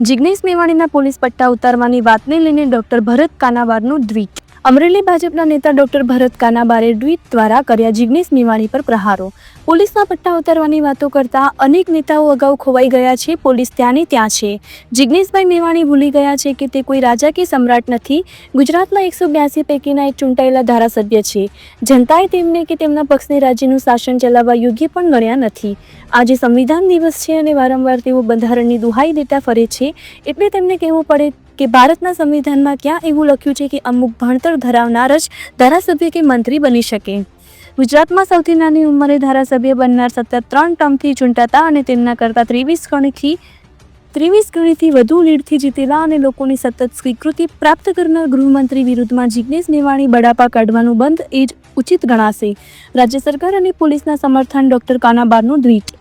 Jignesh મેવાણીના police પટ્ટા ઉતારવાની વાતને લઈને ડોક્ટર ભરત કાનાવારનું ટ્વીટ. અમરેલી ભાજપના નેતા ડોક્ટર ભરત કાનાબારે ટ્વીટ દ્વારા કર્યા જિગ્નેશ મેવાણી પર પ્રહારો. પોલીસના પટ્ટા ઉતારવાની વાતો કરતા અનેક નેતાઓ અગાઉ ખોવાઈ ગયા છે, પોલીસ ત્યાંની ત્યાં છે. જિગ્નેશભાઈ મેવાણી ભૂલી ગયા છે કે તે કોઈ રાજા કે સમ્રાટ નથી. ગુજરાતના એકસો બ્યાસી પૈકીના એક ચૂંટાયેલા ધારાસભ્ય છે. જનતાએ તેમને કે તેમના પક્ષને રાજ્યનું શાસન ચલાવવા યોગ્ય પણ ગણ્યા નથી. આજે સંવિધાન દિવસ છે અને વારંવાર તેઓ બંધારણની દુહાઈ દેતા ફરે છે. એટલે તેમને કહેવું પડે કે ભારતના સંવિધાનમાં ક્યાં એવું લખ્યું છે કે અમુક ભણતર ધરાવનાર જ ધારાસભ્ય કે મંત્રી બની શકે? ગુજરાતમાં સૌથી નાની ઉંમરે ધારાસભ્ય બનનાર સતત ત્રણ ટર્મથી ચૂંટાતા અને તેમના કરતાં ત્રેવીસ ગણથી, ત્રેવીસ ગણીથી વધુ લીડથી જીતેલા અને લોકોની સતત સ્વીકૃતિ પ્રાપ્ત કરનાર ગૃહમંત્રી વિરુદ્ધમાં જિગ્નેશ મેવાણી બડાપા કાઢવાનું બંધ એ જ ઉચિત ગણાશે. રાજ્ય સરકાર અને પોલીસના સમર્થન ડોક્ટર કાનાબારનું ટ્વીટ.